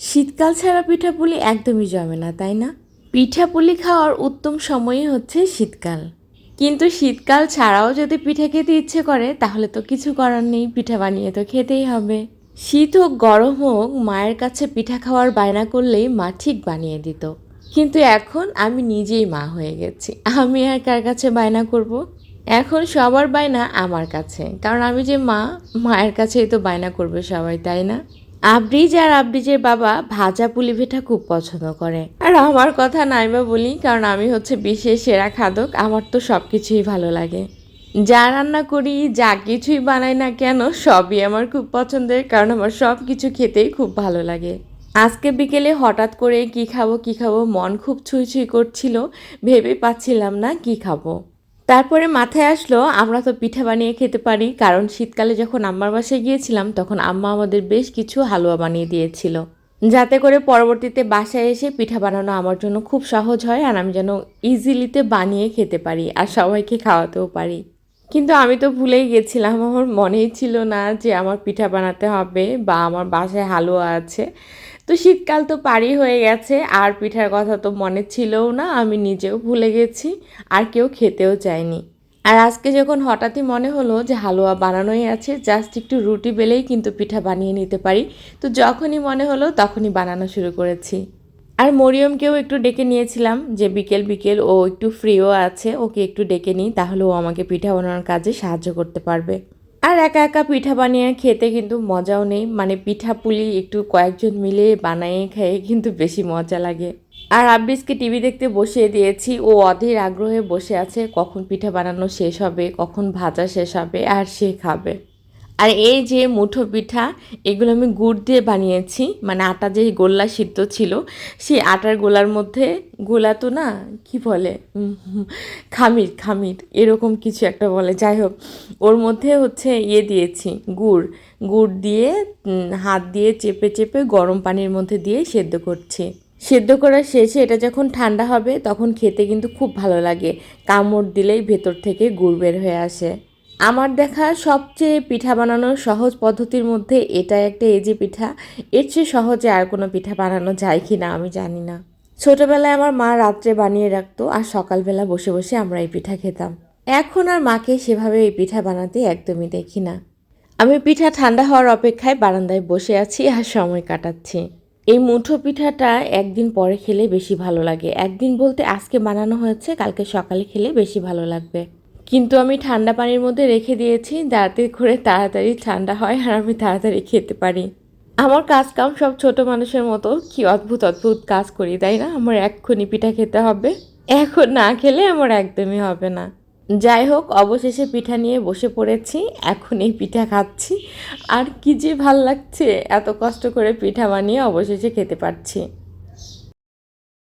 শীতকাল ছাড়া পিঠাপুলি একদমই জমে না, তাই না? পিঠাপুলি খাওয়ার উত্তম সময়ই হচ্ছে শীতকাল। কিন্তু শীতকাল ছাড়াও যদি পিঠা খেতে ইচ্ছে করে, তাহলে তো কিছু করার নেই, পিঠা বানিয়ে তো খেতেই হবে। শীত হোক, গরম হোক, মায়ের কাছে পিঠা খাওয়ার বায়না করলেই মা ঠিক বানিয়ে দিত। কিন্তু এখন আমি নিজেই মা হয়ে গেছি। আমি আর কার কাছে বায়না করব। এখন সবার বায়না আমার কাছে। কারণ আমি যে মা, মায়ের কাছেই তো বায়না করবে সবাই, তাই না? আবরিজ আর আব্রিজের বাবা ভাজা পুলি পিঠা খুব পছন্দ করে। আর আমার কথা নাই বা বলি, কারণ আমি হচ্ছে বিশেষ সেরা খাদক, আমার তো সব কিছুই ভালো লাগে। যা রান্না করি, যা কিছুই বানাই না কেন, সবই আমার খুব পছন্দের, কারণ আমার সব কিছু খেতেই খুব ভালো লাগে। আজকে বিকেলে হঠাৎ করে কি খাব কি খাব, মন খুব ছুঁই ছুঁই করছিল, ভেবে পাচ্ছিলাম না কি খাব। তারপরে মাথায় আসলো, আমরা তো পিঠা বানিয়ে খেতে পারি। কারণ শীতকালে যখন আম্মার বাসায় গিয়েছিলাম, তখন আম্মা আমাদের বেশ কিছু হালুয়া বানিয়ে দিয়েছিল। যাতে করে পরবর্তীতে বাসায় এসে পিঠা বানানো আমার জন্য খুব সহজ হয় আর আমি যেন ইজিলিতে বানিয়ে খেতে পারি আর সবাইকে খাওয়াতেও পারি। কিন্তু আমি তো ভুলেই গেছিলাম, আমার মনেই ছিল না যে আমার পিঠা বানাতে হবে বা আমার বাসায় হালুয়া আছে। তো শীতকাল তো পারি হয়ে গেছে, আর পিঠার কথা তো মনে ছিলও না, আমি নিজেও ভুলে গেছি, আর কেউ খেতেও চায়নি। আর আজকে যখন হঠাৎই মনে হলো যে হালুয়া বানানোই আছে জাস্ট একটু রুটি বেলেই কিন্তু পিঠা বানিয়ে নিতে পারি, তো যখনই মনে হলো তখনই বানানো শুরু করেছি। আর মরিয়মকেও একটু ডেকে নিয়েছিলাম যে বিকেল বিকেল ও একটু ফ্রিও আছে, ওকে একটু ডেকে নিই, তাহলে ও আমাকে পিঠা বানানোর কাজে সাহায্য করতে পারবে। আর একা একা পিঠা বানিয়ে খেতে কিন্তু মজাও নেই। মানে পিঠা পুলি একটু কয়েকজন মিলে বানিয়ে খেয়ে কিন্তু বেশি মজা লাগে। আর আব্বিসকে টিভি দেখতে বসিয়ে দিয়েছি। ও অধীর আগ্রহে বসে আছে কখন পিঠা বানানো শেষ হবে, কখন ভাজা শেষ হবে, আর সে খাবে। আর এই যে মুঠো পিঠা, এগুলো আমি গুড় দিয়ে বানিয়েছি। মানে আটা যে গোল্লা সিদ্ধ ছিল, সেই আটার গোলার মধ্যে গোলা তো না, কি বলে? খামির খামির, এরকম কিছু একটা বলে। যাই হোক, ওর মধ্যে হচ্ছে ইয়ে দিয়েছি, গুড়। গুড় দিয়ে হাত দিয়ে চেপে চেপে গরম পানির মধ্যে দিয়ে সেদ্ধ করছি। সেদ্ধ করার শেষে এটা যখন ঠান্ডা হবে, তখন খেতে কিন্তু খুব ভালো লাগে। কামড় দিলেই ভেতর থেকে গুড় বের হয়ে আসে। আমার দেখা সবচেয়ে পিঠা বানানোর সহজ পদ্ধতির মধ্যে এটা একটা এজি পিঠা, এর চেয়ে সহজে আর কোনো পিঠা বানানো যায় কি না আমি জানি না। ছোটবেলায় আমার মা রাত্রে বানিয়ে রাখতো আর সকালবেলা বসে বসে আমরা এই পিঠা খেতাম। এখন আর মাকে সেভাবে এই পিঠা বানাতে একদমই দেখি না। আমি পিঠা ঠান্ডা হওয়ার অপেক্ষায় বারান্দায় বসে আছি আর সময় কাটাচ্ছি। এই মুঠো পিঠাটা একদিন পরে খেলে বেশি ভালো লাগে। একদিন বলতে আজকে বানানো হয়েছে, কালকে সকালে খেলে বেশি ভালো লাগবে। কিন্তু আমি ঠান্ডা পানির মধ্যে রেখে দিয়েছি, যাতে করে তাড়াতাড়ি ঠান্ডা হয় আর আমি তাড়াতাড়ি খেতে পারি। আমার কাজ কাম সব ছোট মানুষের মতো। কি অদ্ভুত অদ্ভুত কাজ করি, তাই না? আমার এক্ষুনি পিঠা খেতে হবে। এখন না খেলে আমার একদমই হবে না। যাই হোক, অবশেষে পিঠা নিয়ে বসে পড়েছি। এখন এই পিঠা খাচ্ছি। আর কি যে ভালো লাগছে, এত কষ্ট করে পিঠা বানিয়ে অবশেষে খেতে পারছি।